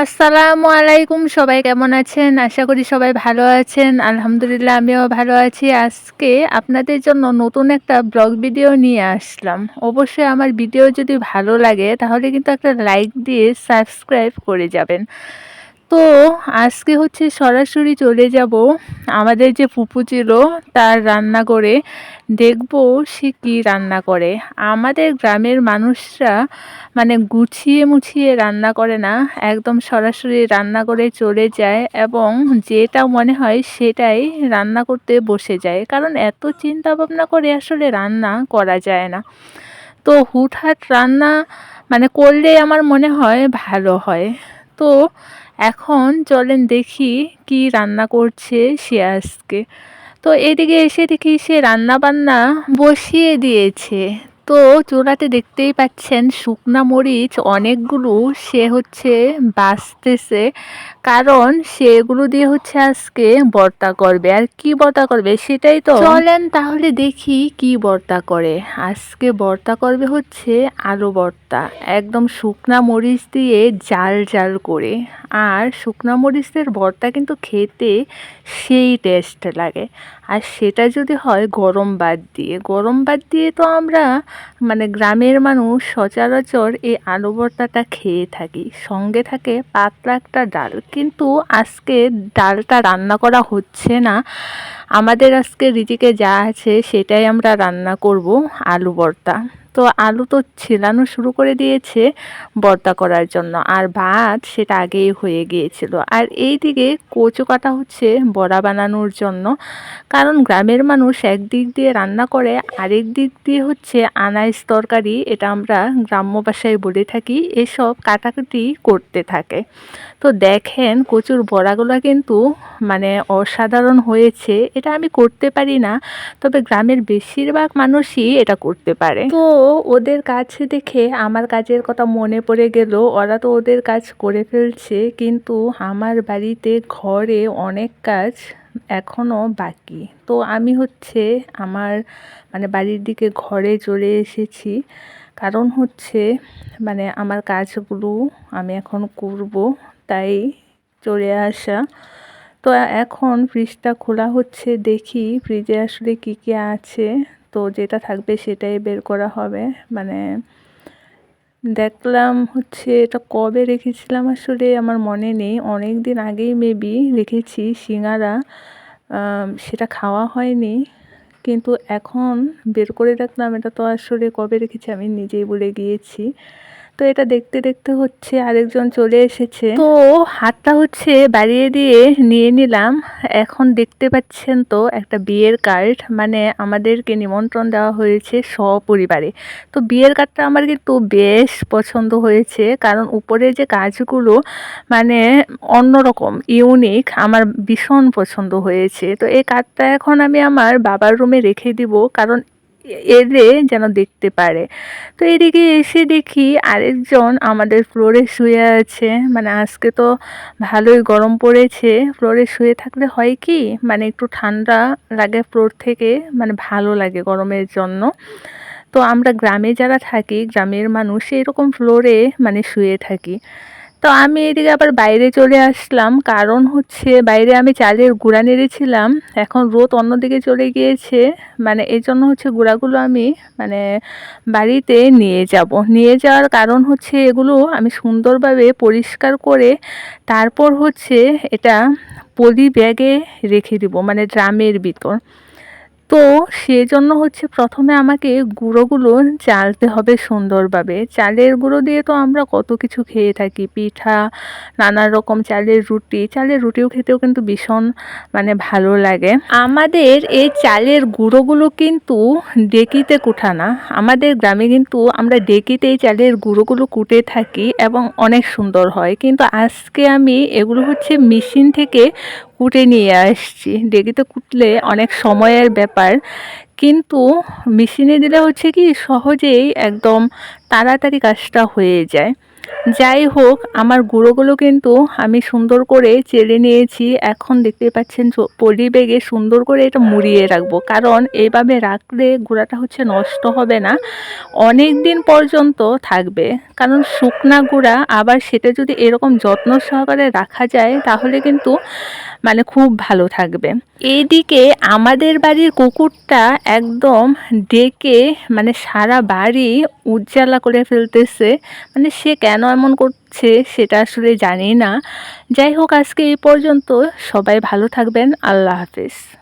আসসালামু আলাইকুম, সবাই কেমন আছেন? আশা করি সবাই ভালো আছেন। আলহামদুলিল্লাহ, আমিও ভালো আছি। আজকে আপনাদের জন্য নতুন একটা ব্লগ ভিডিও নিয়ে আসলাম। অবশ্যই আমার ভিডিও যদি ভালো লাগে, তাহলে কিন্তু একটা লাইক দিয়ে সাবস্ক্রাইব করে যাবেন। তো আজকে হচ্ছে সরাসরি চলে যাব আমাদের যে ফুপু ছিল তার রান্না করে। দেখব সে কী রান্না করে। আমাদের গ্রামের মানুষরা মানে গুছিয়ে মুছিয়ে রান্না করে না, একদম সরাসরি রান্না করে চলে যায় এবং যেটা মনে হয় সেটাই রান্না করতে বসে যায়। কারণ এত চিন্তা ভাবনা করে আসলে রান্না করা যায় না। তো হুটহাট রান্না মানে করলে আমার মনে হয় ভালো হয়। তো এখন চলেন দেখি কি রান্না করছে সে আজকে। তো এদিকে এসে দেখি সে রান্না বান্না বসিয়ে দিয়েছে। তো চুলাতে দেখতেই পাচ্ছেন শুকনা মরিচ অনেকগুলো সে হচ্ছে বাঁচতেছে। কারণ সেগুলো দিয়ে হচ্ছে আজকে বর্তা করবে। আর কি বর্তা করবে সেটাই তো। চলেন তাহলে দেখি কি বর্তা করে। আজকে বর্তা করবে হচ্ছে আলু বর্তা। একদম শুকনা মরিচ দিয়ে জাল জাল করে। আর শুকনা মরিচের বর্তা কিন্তু খেতে সেই টেস্ট লাগে। আর সেটা যদি হয় গরম বাদ দিয়ে। গরম বাদ দিয়ে তো আমরা মানে গ্রামের মানুষ সচরাচর এই আলু ভর্তাটা খেয়ে থাকি। সঙ্গে থাকে পাতলা একটা ডাল। কিন্তু আজকে ডালটা রান্না করা হচ্ছে না। আমাদের আজকে রিজিকে যা আছে সেটাই আমরা রান্না করব আলু ভর্তা তো আলু তো ছিলানো শুরু করে দিয়েছে বর্তা করার জন্য। আর ভাত সেটা আগেই হয়ে গিয়েছিল। আর এই দিকে কচু কাটা হচ্ছে বড়া বানানোর জন্য। কারণ গ্রামের মানুষ একদিক দিয়ে রান্না করে, আরেক দিক দিয়ে হচ্ছে আনাইস তরকারি, এটা আমরা গ্রাম্য ভাষায় বলে থাকি, এসব কাটাকুটি করতে থাকে। তো দেখেন কচুর বড়াগুলো কিন্তু মানে অসাধারণ হয়েছে, এটা আমি করতে পারি না, তবে গ্রামের বেশিরভাগ মানুষই এটা করতে পারে। তো ওদের কাজ দেখে আমার কাজের কথা মনে পড়ে গেল। ওরা তো ওদের কাজ করে ফেলছে, কিন্তু আমার বাড়িতে ঘরে অনেক কাজ এখনও বাকি। তো আমি হচ্ছে আমার মানে বাড়ির দিকে ঘরে চলে এসেছি। কারণ হচ্ছে মানে আমার কাজগুলো আমি এখন করব, তাই চলে আসা। তো এখন ফ্রিজটা খোলা হচ্ছে, দেখি ফ্রিজে আসলে কি কি আছে। তো যেটা থাকবে সেটাই বের করা হবে। মানে দেখলাম হচ্ছে এটা কবে রেখেছিলাম আসলে আমার মনে নেই। অনেক দিন আগেই মেবি রেখেছি সিঙ্গারা। সেটা খাওয়া হয়নি। কিন্তু এখন বের করে দেখলাম এটা তো আসলে কবে রেখেছি আমি নিজেই বলে গিয়েছি। তো এটা দেখতে দেখতে হচ্ছে আরেকজন চলে এসেছে। তো হাতটা হচ্ছে বাড়িয়ে দিয়ে নিয়ে নিলাম। এখন দেখতে পাচ্ছেন তো একটা বিয়ের কার্ড মানে আমাদেরকে নিমন্ত্রণ দেওয়া হয়েছে সপরিবারে। তো বিয়ের কার্ডটা আমার কিন্তু বেশ পছন্দ হয়েছে, কারণ উপরে যে কাজগুলো মানে অন্যরকম ইউনিক আমার ভীষণ পছন্দ হয়েছে। তো এই কার্ডটা এখন আমি আমার বাবার রুমে রেখে দিব, কারণ এলে যেন দেখতে পারে। তো এদিকে এসে দেখি আরেকজন আমাদের ফ্লোরে শুয়ে আছে। মানে আজকে তো ভালোই গরম পড়েছে। ফ্লোরে শুয়ে থাকলে হয় কি? মানে একটু ঠান্ডা লাগে ফ্লোর থেকে মানে ভালো লাগে গরমের জন্য। তো আমরা গ্রামে যারা থাকি, গ্রামের মানুষ এরকম ফ্লোরে মানে শুয়ে থাকি। তো আমি এদিকে আবার বাইরে চলে আসলাম। কারণ হচ্ছে বাইরে আমি চালের গুঁড়া নেড়েছিলাম। এখন রোদ অন্যদিকে চলে গিয়েছে। মানে এই জন্য হচ্ছে গুঁড়াগুলো আমি মানে বাড়িতে নিয়ে যাব। নিয়ে যাওয়ার কারণ হচ্ছে এগুলো আমি সুন্দরভাবে পরিষ্কার করে তারপর হচ্ছে এটা পলি ব্যাগে রেখে দিব। মানে ড্রামের ভিতর। তো সেজন্য হচ্ছে প্রথমে আমাকে গুঁড়োগুলো চালতে হবে সুন্দরভাবে। চালের গুঁড়ো দিয়ে তো আমরা কত কিছু খেয়ে থাকি। পিঠা নানা রকম চালের রুটি, চালের রুটিও খেতেও কিন্তু ভীষণ মানে ভালো লাগে। আমাদের এই চালের গুঁড়োগুলো কিন্তু ডেকিতে কুঠানা। আমাদের গ্রামে কিন্তু আমরা ডেকিতে এই চালের গুঁড়োগুলো কুটে থাকি এবং অনেক সুন্দর হয়। কিন্তু আজকে আমি এগুলো হচ্ছে মেশিন থেকে কুটে নিয়ে আসছি। ডেকিতে কুটলে অনেক সময়ের ব্যাপার। কিন্তু মেশিনে দিলে হচ্ছে কি সহজেই একদম তাড়াতাড়ি কাজটা হয়ে যায়। যাই হোক, আমার গুঁড়োগুলো কিন্তু আমি সুন্দর করে চেড়ে নিয়েছি। এখন দেখতে পাচ্ছেন পলি বেগে সুন্দর করে এটা মুড়িয়ে রাখব। কারণ এইভাবে রাখলে গুঁড়াটা হচ্ছে নষ্ট হবে না। অনেক দিন পর্যন্ত থাকবে। কারণ শুকনা গুঁড়া আবার সেটা যদি এরকম যত্ন সহকারে রাখা যায়, তাহলে কিন্তু মানে খুব ভালো থাকবে। এইদিকে আমাদের বাড়ির কুকুরটা একদম ডেকে মানে সারা বাড়ি উজ্জ্বলা করে ফেলতেছে। মানে সে কেন এমন করছে সেটা আসলে জানি না। যাই হোক, আজকে এই পর্যন্ত সবাই ভালো থাকবেন। আল্লাহ হাফিজ।